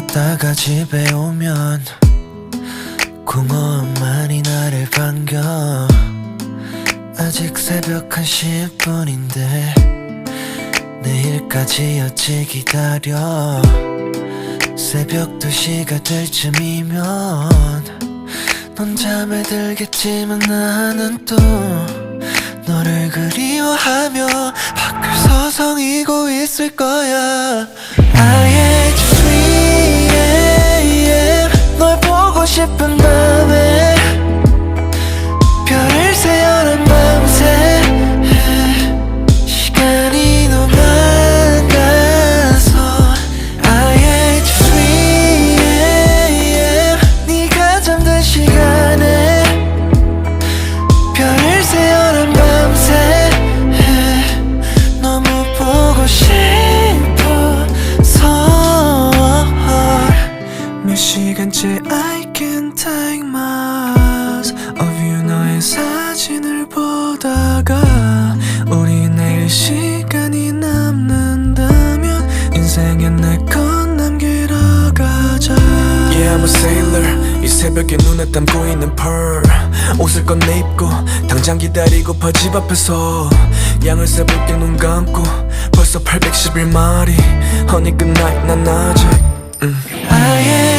있다가 집에 오면 공허함만이 나를 반겨. 아직 새벽 1시 뿐인데 내일까지 어찌 기다려. 새벽 2시가 될 쯤이면 넌 잠에 들겠지만 나는 또 너를 그리워하며 밖을 서성이고 있을 거야 시간째 I can take miles of you. 너의 사진을 보다가 우리 내일 시간이 남는다면 인생에 내것 남기러 가자. Yeah I'm a sailor. 이 새벽에 눈에 담고 있는 pearl. 옷을 꺼내 입고 당장 기다리고 파 집 앞에서 양을 세볼게 눈 감고 벌써 811마리. Honey good night. 난 아직 음. I am